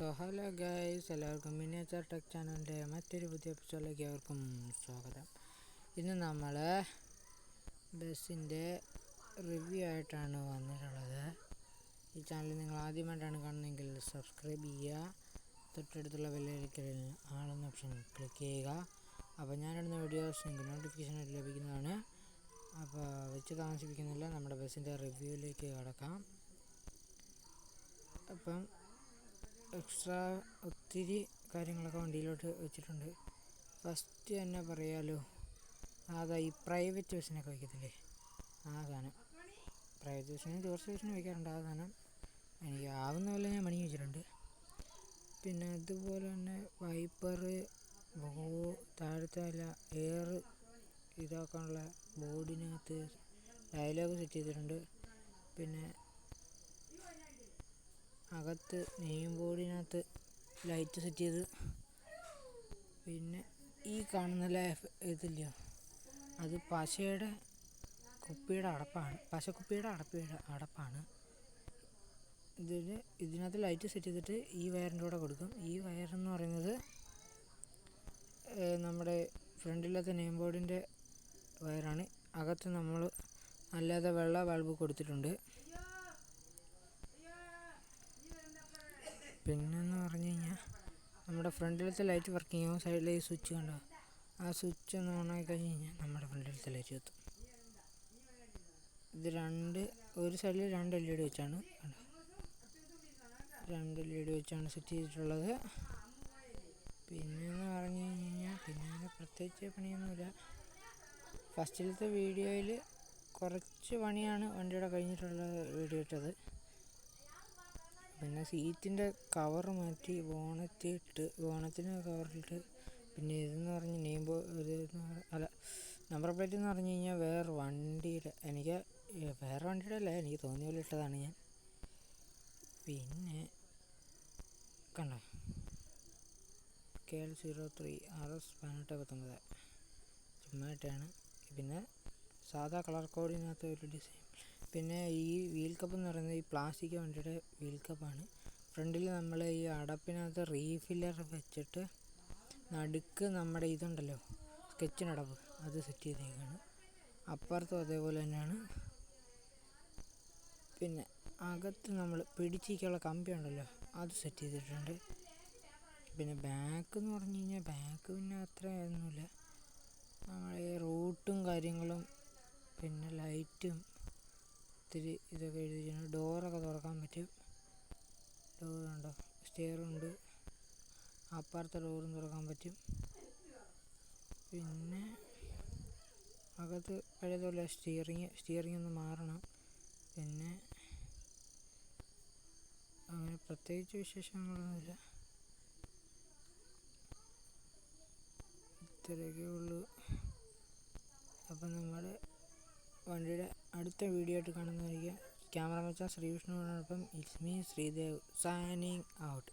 So hello guys എല്ലാവർക്കും miniature tech ചാനലിന്റെ മറ്റൊരു പുതിയ എപ്പിസോഡിലേക്ക് അവർക്കും സ്വാഗതം. ഇന്ന് നമ്മൾ ബസ്സിന്റെ റിവ്യൂ ആയിട്ടാണ് വന്നിട്ടുള്ളത്. ഈ ചാനൽ നിങ്ങൾ ആദ്യമായിട്ടാണ് കാണുന്നതെങ്കിൽ സബ്സ്ക്രൈബ് ചെയ്യുക. തൊട്ടടുത്തുള്ള ബെല്ലൈക്കലിൽ ആളെന്ന ഓപ്ഷൻ ക്ലിക്ക് ചെയ്യുക. അപ്പോൾ ഞാനിടുന്ന വീഡിയോസ് നിങ്ങൾക്ക് നോട്ടിഫിക്കേഷൻ ആയിട്ട് ലഭിക്കുന്നതാണ്. അപ്പോൾ വെച്ച് താമസിപ്പിക്കുന്നില്ല. നമ്മുടെ ബസ്സിന്റെ റിവ്യൂവിലേക്ക് കടക്കാം. അപ്പം എക്സ്ട്രാ ഒത്തിരി കാര്യങ്ങളൊക്കെ വണ്ടിയിലോട്ട് വെച്ചിട്ടുണ്ട്. ഫസ്റ്റ് തന്നെ പറയാലോ അതാ ഈ പ്രൈവറ്റ് ബസ്സിനൊക്കെ വയ്ക്കത്തില്ലേ? ആ സാധനം. പ്രൈവറ്റ് ബസ്സിന് ടൂറിസ്റ്റ് ബസ്സിന് വയ്ക്കാറുണ്ട് ആ സാധനം. എനിക്ക് ആവുന്ന പോലെ ഞാൻ മണിക്ക് വെച്ചിട്ടുണ്ട്. പിന്നെ അതുപോലെ തന്നെ വൈപ്പർ താഴത്തെ അല്ല എയർ ഇതാക്കാനുള്ള ബോർഡിനകത്ത് ഡയലോഗ് സെറ്റ് ചെയ്തിട്ടുണ്ട്. പിന്നെ അകത്ത് നെയിം ബോർഡിനകത്ത് ലൈറ്റ് സെറ്റ് ചെയ്ത് പിന്നെ ഈ കാണുന്ന ലൈഫ് ഇതില്ലയോ അത് പശയുടെ കുപ്പിയുടെ അടപ്പാണ്. പശക്കുപ്പിയുടെ അടപ്പിയുടെ അടപ്പാണ്. ഇതിൽ ഇതിനകത്ത് ലൈറ്റ് സെറ്റ് ചെയ്തിട്ട് ഈ വയറിന്റെ കൂടെ കൊടുക്കും. ഈ വയറെന്ന് പറയുന്നത് നമ്മുടെ ഫ്രണ്ടിലത്തെ നെയിം ബോർഡിന്റെ വയറാണ് അകത്ത് നമ്മൾ അല്ലാതെ വെള്ള ബൾബ് കൊടുത്തിട്ടുണ്ട്. പിന്നെന്ന് പറഞ്ഞു കഴിഞ്ഞാൽ നമ്മുടെ ഫ്രണ്ടിലത്തെ ലൈറ്റ് വർക്ക് ആവും. സൈഡിലെ ഈ സ്വിച്ച് കണ്ടോ? ആ സ്വിച്ച് ഒന്ന് ഓണാക്കി കഴിഞ്ഞ് കഴിഞ്ഞാൽ നമ്മുടെ ഫ്രണ്ടിലത്തെ ലൈറ്റ് കത്തും. ഇത് രണ്ട് ഒരു സൈഡിൽ രണ്ട് എൽ ഇ ഡി വെച്ചാണ് കണ്ടോ? രണ്ട് എൽ ഇ ഡി വെച്ചാണ് സെറ്റ് ചെയ്തിട്ടുള്ളത്. പിന്നെന്ന് പറഞ്ഞു കഴിഞ്ഞാൽ പിന്നെ പ്രത്യേകിച്ച് പണിയൊന്നുമില്ല. ഫസ്റ്റിലത്തെ വീഡിയോയിൽ കുറച്ച് പണിയാണ് വണ്ടിയുടെ കഴിഞ്ഞിട്ടുള്ള വീഡിയോ ഇട്ടത്. പിന്നെ സീറ്റിന്റെ കവർ മാറ്റി ബോണറ്റ് ഇട്ട് ബോണറ്റിന് കവറിലിട്ട് പിന്നെ ഇതെന്ന് പറഞ്ഞ് നെയിം അല്ല നമ്പർ പ്ലേറ്റ് എന്ന് പറഞ്ഞു കഴിഞ്ഞാൽ വേറെ വണ്ടിയുടെ എനിക്ക് വേറെ വണ്ടിയുടെ അല്ല എനിക്ക് തോന്നിയ പോലെ ഇട്ടതാണ് ഞാൻ. പിന്നെ കണ്ടോ? K L zero three R S പതിനെട്ട് പത്തൊമ്പത്. ചുമ്മാട്ടാണ് പിന്നെ സാധാ കളർ കോഡിനകത്ത് ഒരു ഡിസൈൻ പിന്നെ ഈ വീൽ കപ്പ് എന്ന് പറയുന്നത് ഈ പ്ലാസ്റ്റിക് വണ്ടിയുടെ വീൽ കപ്പാണ് ഫ്രണ്ടിൽ നമ്മൾ ഈ അടപ്പിനകത്ത് റീഫില്ലർ വെച്ചിട്ട് നടുക്ക് നമ്മുടെ ഇതുണ്ടല്ലോ സ്കെച്ചിനടപ്പ് അത് സെറ്റ് ചെയ്തേക്കാണ്. അപ്പുറത്തും അതേപോലെ തന്നെയാണ്. പിന്നെ അകത്ത് നമ്മൾ പിടിച്ചിരിക്കാനുള്ള കമ്പി ഉണ്ടല്ലോ അത് സെറ്റ് ചെയ്തിട്ടുണ്ട്. പിന്നെ ബാക്ക് എന്ന് പറഞ്ഞു കഴിഞ്ഞാൽ ബാക്ക് പിന്നെ അത്ര ഒന്നുമില്ല നമ്മളെ റൂട്ടും കാര്യങ്ങളും പിന്നെ ലൈറ്റും ഒത്തിരി ഇതൊക്കെ എഴുതിയിട്ടുണ്ട്. ഡോറൊക്കെ തുറക്കാൻ പറ്റും. ഡോർ ഉണ്ടോ. സ്റ്റെയറുണ്ട് അപ്പുറത്തെ ഡോറും തുറക്കാൻ പറ്റും. പിന്നെ അകത്ത് പഴയതുപോലെ സ്റ്റിയറിങ് സ്റ്റിയറിങ് ഒന്ന് മാറണം. പിന്നെ അങ്ങനെ പ്രത്യേകിച്ച് വിശേഷങ്ങളൊന്നുമില്ല. ഇത്രയൊക്കെ ഉള്ളൂ. അപ്പം നമ്മുടെ വണ്ടിയുടെ അടുത്ത വീഡിയോ ആയിട്ട് കാണുന്നതായിരിക്കും. ക്യാമറ വെച്ചാൽ ശ്രീവിഷ്ണുവിനോടൊപ്പം it's me Sreedev signing out